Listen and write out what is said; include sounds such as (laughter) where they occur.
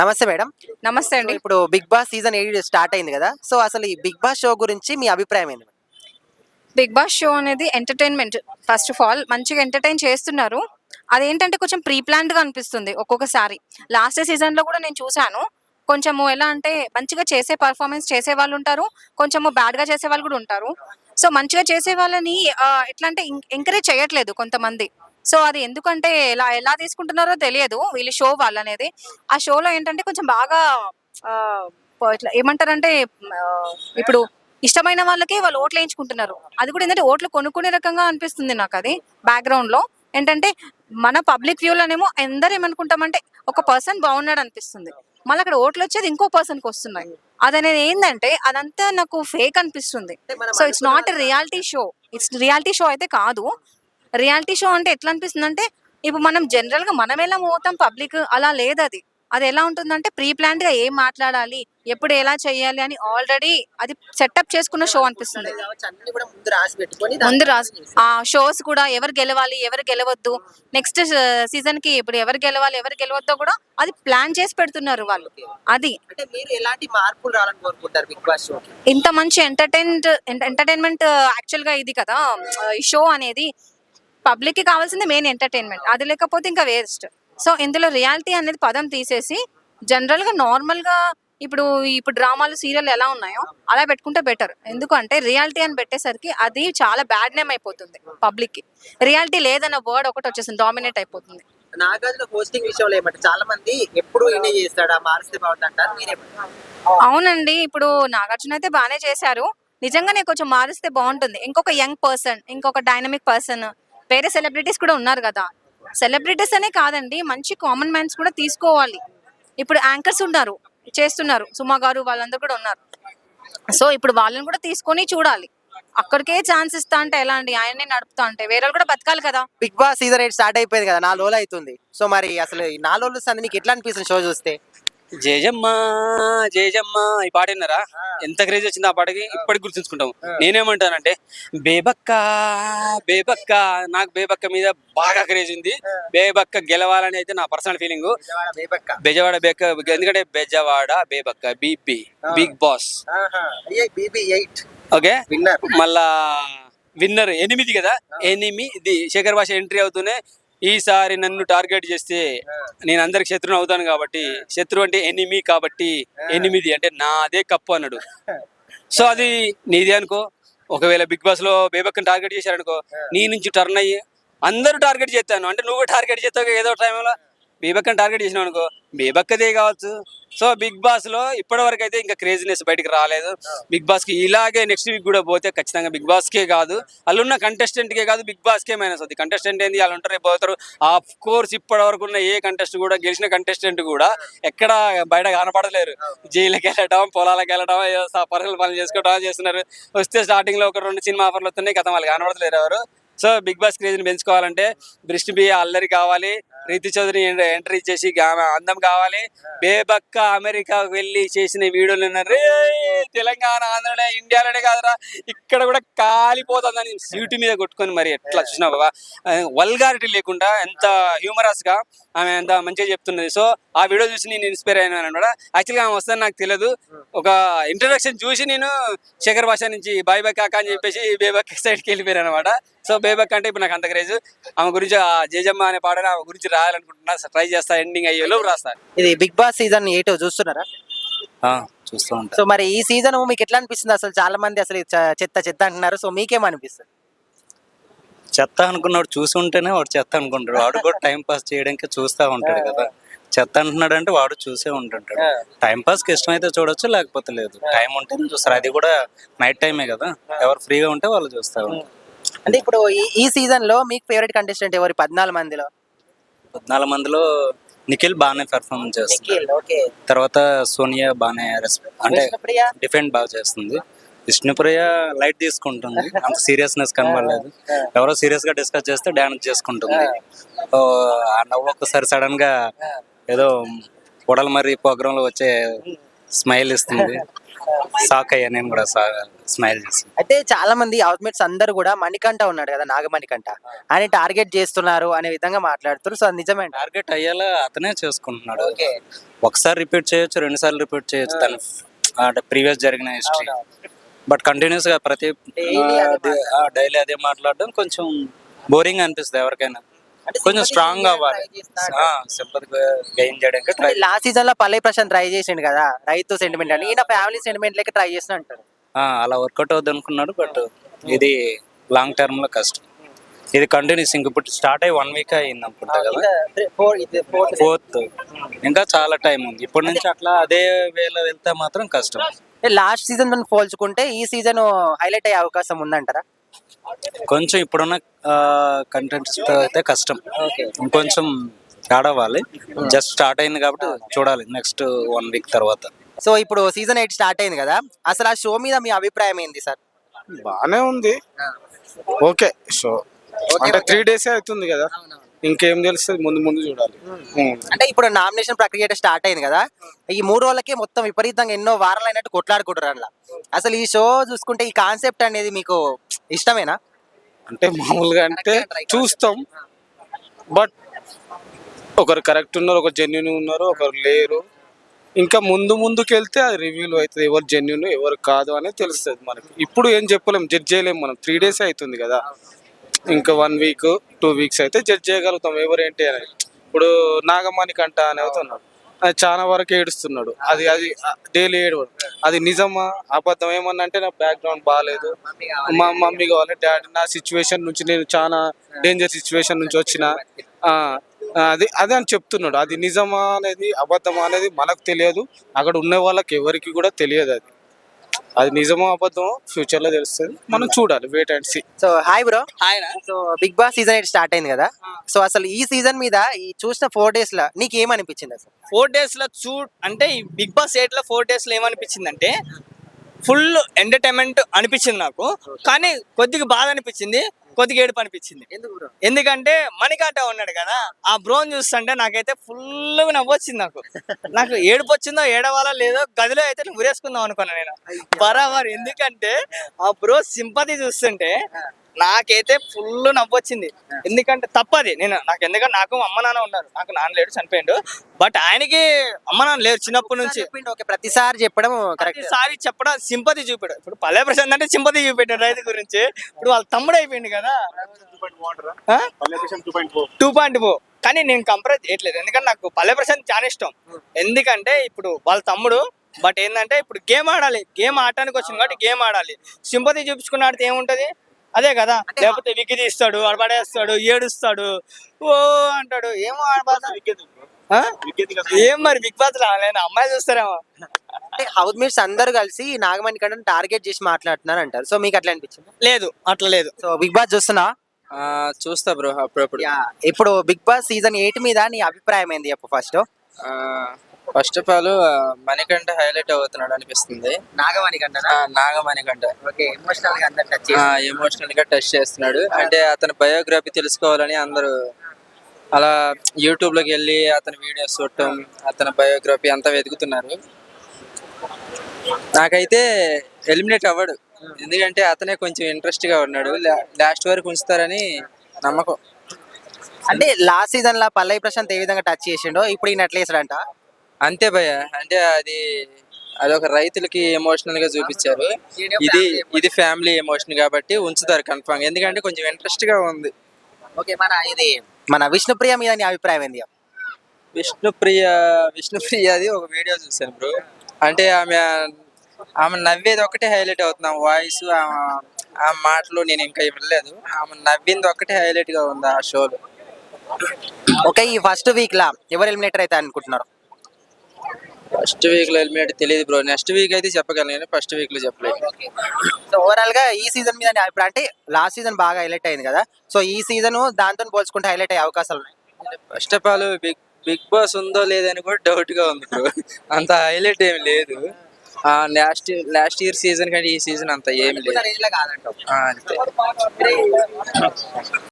నమస్తే మేడం. నమస్తే అండి. ఇప్పుడు Bigg Boss season eight start అయింది కదా. సో అసలు ఈ బిగ్ బాస్ షో గురించి మీ అభిప్రాయం ఏంటి? బిగ్ బాస్ షో అనేది ఎంటర్టైన్మెంట్. ఫస్ట్ ఆఫ్ ఆల్ మంచిగా ఎంటర్టైన్ చేస్తున్నారు. అదేంటంటే కొంచెం ప్రీ ప్లాన్డ్గా అనిపిస్తుంది ఒక్కొక్కసారి. లాస్ట్ సీజన్లో కూడా నేను చూసాను కొంచెము ఎలా అంటే మంచిగా చేసే పర్ఫార్మెన్స్ చేసే వాళ్ళు ఉంటారు. కొంచెము బ్యాడ్గా చేసే వాళ్ళు కూడా ఉంటారు. సో మంచిగా చేసే వాళ్ళని ఎట్లా అంటే ఎంకరేజ్ చేయట్లేదు కొంతమంది. సో అది ఎందుకంటే ఎలా ఎలా తీసుకుంటున్నారో తెలియదు వీళ్ళు షో వాళ్ళు అనేది ఆ షోలో ఏంటంటే కొంచెం బాగా ఇట్లా ఏమంటారంటే ఇప్పుడు ఇష్టమైన వాళ్ళకి వాళ్ళు ఓట్లు వేయించుకుంటున్నారు. అది కూడా ఏంటంటే ఓట్లు కొనుక్కునే రకంగా అనిపిస్తుంది నాకు అది బ్యాక్గ్రౌండ్లో ఏంటంటే మన పబ్లిక్ వ్యూలోనేమో అందరు ఏమనుకుంటామంటే ఒక పర్సన్ బాగున్నాడు అనిపిస్తుంది మళ్ళీ అక్కడ ఓట్లు వచ్చేది ఇంకో పర్సన్కి వస్తున్నాయి. అదనేది ఏంటంటే అదంతా నాకు ఫేక్ అనిపిస్తుంది. So it's not reality show it's reality show అయితే కాదు. రియాలిటీ షో అంటే ఎట్లా అనిపిస్తుంది అంటే ఇప్పుడు మనం జనరల్గా మనం ఎలా పోతాం పబ్లిక్ అలా లేదు అది అది ఎలా ఉంటుందంటే ప్రీ ప్లాన్డ్గా ఏం మాట్లాడాలి ఎప్పుడు ఎలా చేయాలి అని ఆల్రెడీ అది సెటప్ చేసుకున్న షో అనిపిస్తుంది. ముందు రాసి ఆ షోస్ కూడా ఎవరు గెలవాలి ఎవరు గెలవద్దు నెక్స్ట్ సీజన్కి ఇప్పుడు ఎవరు గెలవాలి ఎవరు గెలవద్దో కూడా అది ప్లాన్ చేసి పెడుతున్నారు వాళ్ళు. అది. అంటే మీరు ఎలాంటి మార్పులు రావాలని కోరుకుంటారు బిగ్ బాస్ ఇంత మంచి ఎంటర్టైన్మెంట్ ఎంటర్టైన్మెంట్ యాక్చువల్గా ఇది కదా ఈ షో అనేది పబ్లిక్కి కావాల్సింది మెయిన్ ఎంటర్టైన్మెంట్ అది లేకపోతే ఇంకా వేస్ట్ సో ఇందులో రియాలిటీ అనేది పదం తీసేసి జనరల్గా నార్మల్గా ఇప్పుడు ఇప్పుడు డ్రామాలు సీరియల్ ఎలా ఉన్నాయో అలా పెట్టుకుంటే బెటర్ ఎందుకంటే రియాలిటీ అని పెట్టేసరికి అది చాలా బ్యాడ్ నేమ్ అయిపోతుంది పబ్లిక్కి రియాలిటీ లేదన్న వర్డ్ ఒకటి వచ్చేసింది డామినేట్ అయిపోతుంది. నాగార్జున హోస్టింగ్ విషయంలో ఏమంటే చాలా మంది ఎప్పుడు ఈయన చేస్తాడా మారిస్తే అవునండి ఇప్పుడు నాగార్జున అయితే బాగానే చేశారు. నిజంగానే కొంచెం మారిస్తే బాగుంటుంది. ఇంకొక యంగ్ పర్సన్ ఇంకొక డైనమిక్ పర్సన్ వేరే సెలబ్రిటీస్ కూడా ఉన్నారు కదా. సెలబ్రిటీస్ అనే కాదండి మంచి కామన్ మ్యాన్స్ కూడా తీసుకోవాలి. ఇప్పుడు యాంకర్స్ ఉన్నారు చేస్తున్నారు సుమా గారు వాళ్ళందరూ కూడా ఉన్నారు. సో ఇప్పుడు వాళ్ళని కూడా తీసుకొని చూడాలి. అక్కడికే ఛాన్స్ ఇస్తా అంటే ఎలా అండి? ఆయన్ని నడుపుతా అంటే వేరే వాళ్ళు కూడా బతకాలి కదా. Bigg Boss season eight start అయిపోయింది కదా నాలుగు రోజులు అవుతుంది. సో మరి అసలు ఈ నాలుగు రోజులు నీకు ఎట్లా అనిపిస్తుంది షో చూస్తే? జయజమ్మ జయజమ్మ. ఈ పాట విన్నారా? ఎంత క్రేజ్ వచ్చింది ఆ పాటకి? ఇప్పటికి గుర్తుంచుకుంటాం నేనేమంటానంటే బేబక్క బేబక్క. నాకు బేబక్క మీద బాగా క్రేజ్ ఉంది. బేబక్క గెలవాలని అయితే నా పర్సనల్ ఫీలింగ్ బెజవాడ బేక ఎందుకంటే Bezawada Bebakka BP Bigg Boss. Okay? Winner. మళ్ళా విన్నర్ ఎనిమిది కదా? ఎనిమిది. శేఖర్ భాష ఎంట్రీ అవుతూనే ఈసారి నన్ను టార్గెట్ చేస్తే నేను అందరికి శత్రువుని అవుతాను కాబట్టి శత్రువు అంటే ఎనిమి కాబట్టి ఎనిమిది అంటే నాదే కప్పు అన్నాడు. సో అది నీదే అనుకో. ఒకవేళ బిగ్ బాస్లో బేబక్కని టార్గెట్ చేశారనుకో నీ నుంచి టర్న్ అయ్యి అందరూ టార్గెట్ చేస్తాను. అంటే నువ్వు టార్గెట్ చేస్తావు ఏదో టైంలో బీబక్కని టార్గెట్ చేసినాం అనుకో బీబక్కదే కావచ్చు. సో బిగ్ బాస్లో ఇప్పటి వరకు అయితే ఇంకా క్రేజీనెస్ బయటకు రాలేదు. బిగ్ బాస్కి ఇలాగే నెక్స్ట్ వీక్ కూడా పోతే ఖచ్చితంగా బిగ్ బాస్ కే కాదు. ఉన్న కంటెస్టెంట్ కే కాదు బిగ్ బాస్ కే మైనస్ అవుతుంది కంటెస్టెంట్ ఏంది? వాళ్ళు ఉంటారు పోతారు. ఆఫ్ కోర్స్ ఇప్పటి వరకు ఉన్న ఏ కంటెస్ట్ కూడా గెలిచిన కంటెస్టెంట్ కూడా ఎక్కడ బయట కనపడలేరు. జైలుకి వెళ్ళడం పొలాలకు వెళ్ళడం పర్సనల్ పనులు చేసుకోవడం చేస్తున్నారు. వస్తే స్టార్టింగ్లో ఒక రెండు సినిమా ఆఫర్లు వస్తున్నాయి కథ వాళ్ళు కనపడలేరు ఎవరు. సో బిగ్ బాస్ క్రేజ్ని పెంచుకోవాలంటే దృష్టి బియ్య అల్లరి కావాలి రీతి చౌదరి ఎంట్రీ చేసి ఆమె అందం కావాలి. బేబక్క అమెరికా వెళ్ళి చేసిన వీడియోలు ఉన్నారు రే తెలంగాణ ఆంధ్రలో ఇండియాలోనే కాదురా ఇక్కడ కూడా కాలిపోతుందని సీటు మీద కొట్టుకొని మరి ఎట్లా చూసినావా వల్గారిటీ లేకుండా ఎంత హ్యూమరస్గా ఆమె ఎంత మంచిగా చెప్తున్నది. సో ఆ వీడియో చూసి నేను ఇన్స్పైర్ అయినాను అనమాట యాక్చువల్గా ఆమె వస్తుందని నాకు తెలియదు. ఒక ఇంట్రడక్షన్ చూసి నేను శేఖర్ భాష నుంచి బాయ్ బాయ్ కాకా అని చెప్పేసి బేబక్ సైడ్కి వెళ్ళిపోయాను అనమాట. సో బేబక్ అంటే ఇప్పుడు నాకు అంత క్రేజ్ ఆమె గురించి ఆ జేజమ్మ అనే పాటని ఆమె గురించి రాయాలనుకుంటున్నా. ట్రై చేస్తా. ఎండింగ్ అయ్యేలో రాస్తా. ఇది బిగ్ బాస్ సీజన్ ఎయిట్ చూస్తున్నారా? చూస్తూ ఉంటా. సో మరి ఈ సీజన్ మీకు ఎట్లా అనిపిస్తుంది? అసలు చాలా మంది అసలు చెత్త చెత్త అంటున్నారు. సో మీకేమనిపిస్తుంది చెత్త అనుకున్నాడు చూసి ఉంటేనే వాడు చెత్త అనుకుంటాడు. వాడు కూడా టైం పాస్ చేయడానికి చూస్తూ ఉంటాడు కదా. చెత్త అంటున్నాడు అంటే వాడు చూసే ఉంటుంటాడు. టైం పాస్కి ఇష్టమైతే చూడొచ్చు లేకపోతే లేదు. టైం ఉంటేనే చూస్తారు. అది కూడా నైట్ టైమే కదా. ఎవరు ఫ్రీగా ఉంటే వాళ్ళు చూస్తూ ఉంటారు. అంటే ఇప్పుడు ఈ ఈ సీజన్లో మీకు ఫేవరెట్ కంటెస్టెంట్ ఎవరు పద్నాలుగు మందిలో? పద్నాలుగు మందిలో నిఖిల్ బాగానే పెర్ఫార్మెన్స్ చేస్తుంది నిఖిల్ ఓకే. తర్వాత సోనియా బాగానే రెస్పెక్ట్ అంటే విష్ణుప్రియ? డిఫెండ్ బాగా చేస్తుంది. విష్ణుప్రియ లైట్ తీసుకుంటుంది. అంత సీరియస్నెస్ కనబడలేదు. (laughs) ఎవరో సీరియస్గా డిస్కస్ చేస్తే డాన్స్ చేసుకుంటుంది. ఓ, ఆ నవ్వు ఒక్కసారి సడన్గా ఏదో పొడల మరి ప్రోగ్రామ్లో వచ్చే స్మైల్ ఇస్తుంది. (laughs) షాక్ అయ్యా నేను కూడా స్మైల్ చేసి అయితే చాలా మంది అవుట్మేట్స్ అందరూ కూడా మణికంఠ ఉన్నాడు కదా నాగమణికంఠ. ఆయన టార్గెట్ చేస్తున్నారు అనే విధంగా మాట్లాడుతారు సో అది నిజమే టార్గెట్ అయ్యేలా అతనే చేసుకుంటున్నాడు. ఒకసారి రిపీట్ చేయొచ్చు రెండు సార్లు రిపీట్ చేయొచ్చు. తన అంటే ప్రీవియస్ జరిగిన హిస్టరీ బట్ కంటిన్యూస్గా ప్రతి డైలీ అదే మాట్లాడడం కొంచెం బోరింగ్ అనిపిస్తుంది ఎవరికైనా. కొంచెం స్ట్రాంగ్ అవ్వాలి. సింపతి గెయిన్ చేయడానికి ట్రై లాస్ట్ సీజన్లో పల్లె ప్రశాంత్ ట్రై చేసిండు కదా రైతు సెంటిమెంట్ అని. ఈయన ఫ్యామిలీ సెంటిమెంట్ లెక్క ట్రై చేసిన అంటారు. అలా వర్కౌట్ అవుద్ది అనుకున్నాడు బట్ ఇది లాంగ్ టర్మ్లో కష్టం. ఇది కంటిన్యూస్ ఇంక ఇప్పుడు స్టార్ట్ అయ్యి వన్ వీక్ అయింది అనుకుంటా కదా. ఫోర్త్ ఇంకా చాలా టైం ఉంది. ఇప్పటి నుంచి అట్లా అదే వేలో వెళ్తే మాత్రం కష్టం. లాస్ట్ సీజన్ పోల్చుకుంటే ఈ సీజన్ హైలైట్ అయ్యే అవకాశం ఉందంటారా? కొంచెం ఇప్పుడున్న కంటెంట్స్ అయితే కష్టం. ఇంకొంచెం ఆడవాలి. జస్ట్ స్టార్ట్ అయింది కాబట్టి చూడాలి నెక్స్ట్ వన్ వీక్ తర్వాత. సో ఇప్పుడు సీజన్ ఎయిట్ స్టార్ట్ అయింది కదా? అసలు ఆ షో మీద మీ అభిప్రాయం ఏంది సార్ బానే ఉంది. ఓకే షో అంటే త్రీ డేస్ అవుతుంది కదా? ఇంకేం తెలుస్తుంది? ముందు ముందు చూడాలి. ఉమ్. అంటే ఇప్పుడు నామినేషన్ ప్రక్రియ అయితే స్టార్ట్ అయింది కదా? ఈ మూడు రోజులకే మొత్తం విపరీతంగా ఎన్నో వారాలు అయినట్టు కొట్లాడుకుంటారు అసలు ఈ షో చూసుకుంటే ఈ కాన్సెప్ట్ అనేది మీకు ఇష్టమేనా? అంటే మామూలుగా అంటే చూస్తాం. బట్ ఒకరు కరెక్ట్ ఉన్నారు ఒకరు జెన్యున్ ఉన్నారు ఒకరు లేరు. ఇంకా ముందు ముందుకు వెళ్తే అది రివ్యూలు అవుతుంది ఎవరు జెన్యున్ ఎవరు కాదు అనేది తెలుస్తుంది మనకి. ఇప్పుడు ఏం చెప్పలేం జడ్జ్ చేయలేం మనం. త్రీ డేస్ అవుతుంది కదా. ఇంకా వన్ వీక్ టూ వీక్స్ అయితే జడ్జ్ చేయగలుగుతాం ఎవరేంటి అని ఇప్పుడు నాగమణి కంట అని అవుతున్నాడు. చాలా వరకు ఏడుస్తున్నాడు. అది అది డైలీ ఏడు. అది నిజమా? అబద్ధం? ఏమన్నా అంటే నా బ్యాక్గ్రౌండ్ బాగాలేదు మా మమ్మీ కావాలి డాడీ నా సిచ్యువేషన్ నుంచి నేను చాలా డేంజర్ సిచ్యువేషన్ నుంచి వచ్చిన. అది అదే అని చెప్తున్నాడు. అది నిజమా అనేది అబద్ధమా అనేది మనకు తెలియదు. అక్కడ ఉన్న వాళ్ళకి ఎవరికి కూడా తెలియదు అది. అది నిజమో అబద్ధమో ఫ్యూచర్లో తెలుస్తుంది. మనం చూడాలి wait and see so hi bro ఆయన so Bigg Boss season eight start అయింది కదా. సో అసలు ఈ సీజన్ మీద ఈ చూసిన ఫోర్ డేస్లో నీకు ఏమనిపించింది అసలు? ఫోర్ డేస్లో చూ అంటే ఈ బిగ్ బాస్ ఎయిట్లో ఫోర్ డేస్లో ఏమనిపించింది అంటే ఫుల్ ఎంటర్టైన్మెంట్ అనిపించింది నాకు. కానీ కొద్దిగా బాధ అనిపించింది. కొద్దిగా ఏడుపు అనిపించింది. ఎందుకంటే మణికాట ఉన్నాడు కదా ఆ బ్రోన్ చూస్తుంటే నాకైతే ఫుల్ నవ్వొచ్చింది నాకు. నాకు ఏడుపు వచ్చిందో ఏడవాలా లేదో గదిలో అయితే ఉరేసుకుందాం అనుకున్నా నేను. బరాబర్ ఎందుకంటే ఆ బ్రో సింపతి చూస్తుంటే నాకైతే ఫుల్ నవ్వొచ్చింది. ఎందుకంటే తప్పది. నేను నాకు ఎందుకంటే నాకు అమ్మ నాన్న ఉన్నారు. నాకు నాన్న లేడు చనిపోయిండు. బట్ ఆయనకి అమ్మ నాన్న లేరు చిన్నప్పటి నుంచి. ప్రతిసారి చెప్పడం కరెక్ట్. ప్రతిసారి చెప్పడం సింపతి చూపాడు ఇప్పుడు పల్లె ప్రశాంత్ అంటే సింపతి చూపెట్టాడు రైతు గురించి. ఇప్పుడు వాళ్ళ తమ్ముడు అయిపోయింది కదా. Two point four. కానీ నేను కంపేర్ చేయట్లేదు. ఎందుకంటే నాకు పల్లె ప్రశాంత్ చాలా ఇష్టం. ఎందుకంటే ఇప్పుడు వాళ్ళ తమ్ముడు బట్ ఏంటంటే ఇప్పుడు గేమ్ ఆడాలి. గేమ్ ఆడటానికి వచ్చింది కాబట్టి గేమ్ ఆడాలి. సింపతి చూపించుకున్న ఆడితే ఏముంటది? అదే కదా. లేకపోతే వికి తీస్తాడు అడబడేస్తాడు ఏడుస్తాడు. ఓ అంటాడు. ఏమో? ఏం మరి బిగ్ బాస్ రాలేను అమ్మాయి చూస్తారేమో. అంటే హౌస్ మేట్స్ అందరూ కలిసి నాగమణి కంటే టార్గెట్ చేసి మాట్లాడుతున్నారు అంటారు సో మీకు అట్లా అనిపించింది? లేదు అట్లా లేదు. సో బిగ్ బాస్ చూస్తున్నా? చూస్తా బ్రో అప్పుడప్పుడు. ఇప్పుడు బిగ్ బాస్ సీజన్ ఎయిట్ మీద నీ అభిప్రాయం ఏంది చెప్పు first first of all Manikanta highlight అవుతున్నాడు అనిపిస్తుంది. నాగమణి కంటే ఆ, నాగమణికంఠ. ఓకే ఎమోషనల్గా అందరు టచ్ ఎమోషనల్గా టచ్ చేస్తున్నాడు. అంటే అతని బయోగ్రఫీ తెలుసుకోవాలని అందరూ అలా యూట్యూబ్లోకి వెళ్ళి అతని వీడియోస్ చూడటం అతని బయోగ్రఫీ అంతా వెతుకుతున్నారు. నాకైతే ఎలిమినేట్ అవ్వడు. ఎందుకంటే అతనే కొంచెం ఇంట్రెస్ట్గా ఉన్నాడు. లాస్ట్ వరకు ఉంచుతారని నమ్మకం. అంటే లాస్ట్ సీజన్ లా పల్లవి ప్రశాంత్ ఏ విధంగా టచ్ చేసిండో ఇప్పుడు ఈయన ఎట్లా చేసాడంట అంతే భయ అంటే అది అదొక రైతులకి ఎమోషనల్గా చూపించారు. ఇది ఇది ఫ్యామిలీ ఎమోషన్ కాబట్టి ఉంచుతారు కన్ఫామ్ ఎందుకంటే కొంచెం ఇంట్రెస్ట్గా ఉంది. ఓకే మన ఇది మన విష్ణుప్రియ మీద నీ అభిప్రాయం ఏంది? విష్ణుప్రియ విష్ణుప్రియది ఒక వీడియో చూసాను బ్రో అంటే ఆమె ఆమె నవ్వేది ఒకటే హైలైట్ అవుతుంది. ఆమె వాయిస్ ఆ మాటలు నేను ఇంకా వినలేదు. ఆమె నవ్వింది ఒకటే హైలైట్గా ఉంది ఆ షోలో ఓకే ఈ ఫస్ట్ వీక్ లా ఎవరు ఎలిమినేటర్ అయితే అనుకుంటున్నారు? ఫస్ట్ వీక్లో ఎలిమినేట్ తెలియదు బ్రో నెక్స్ట్ వీక్ అయితే చెప్పగలను కానీ ఫస్ట్ వీక్లో చెప్పలేదు. సో ఓవరాల్గా ఈ సీజన్ మీద అభిప్రాయం అంటే లాస్ట్ సీజన్ బాగా హైలైట్ అయింది కదా. సో ఈ సీజన్ దాంతో పోల్చుకుంటే హైలైట్ అయ్యే అవకాశాలు ఉన్నాయి. First of all Bigg Bigg Boss ఉందో లేదని కూడా డౌట్గా ఉంది బ్రో అంత హైలైట్ ఏమి లేదు. లాస్ట్ లాస్ట్ ఇయర్ సీజన్ కంటే ఈ సీజన్ అంత ఏమి లేదు. అంతే.